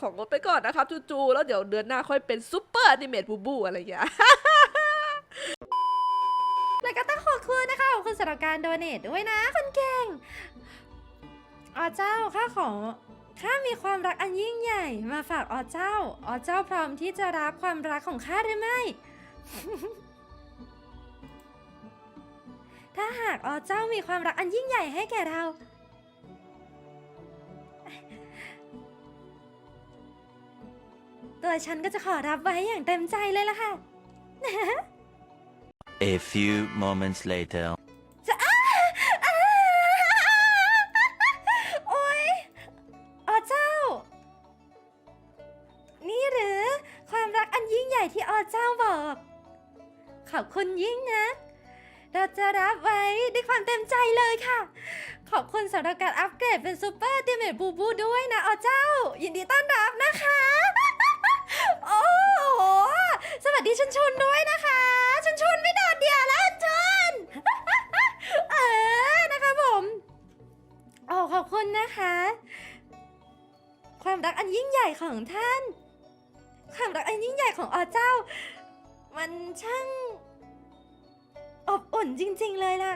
ของงดไปก่อนนะครับจูๆแล้วเดี๋ยวเดือนหน้าค่อยเป็นซูเปอร์อนิเมตบูบูอะไรอย่างเงี้ยแล้วก็ต้องขอบคุณนะคะขอบคุณสำหรับการโดเนทด้วยนะคนเก่งอ๋อเจ้าข้าขอข้ามีความรักอันยิ่งใหญ่ มาฝากอ๋อเจ้าอ๋อเจ้าพร้อมที่จะรับความรักของข้าหรือไม่ ถ้าหากอ๋อเจ้ามีความรักอันยิ่งใหญ่ให้แก่เรา ตัวฉันก็จะขอรับไว้อย่างเต็มใจเลยล่ะค่ะ A few moments later. จะอ้าอ้าโอ๊ยอ๋อเจ้า นี่หรือความรักอันยิ่งใหญ่ที่อ๋อเจ้าบอก ขอบคุณยิ่งนะ เราจะรับไว้ด้วยความเต็มใจเลยค่ะ ขอบคุณสำหรับการอัปเกรดเป็นซูเปอร์ติเมตบูบูด้วยนะอ๋อเจ้า ยินดีต้อน ชุนด้วยนะคะชุนชุนไม่โดดเดี่ยวแล้วชุนเออนะคะผมโอ้ขอบคุณนะคะ ความรักอันยิ่งใหญ่ของท่าน ความรักอันยิ่งใหญ่ของอ๋อเจ้า มันช่างอบอุ่นจริง ๆ เลยล่ะ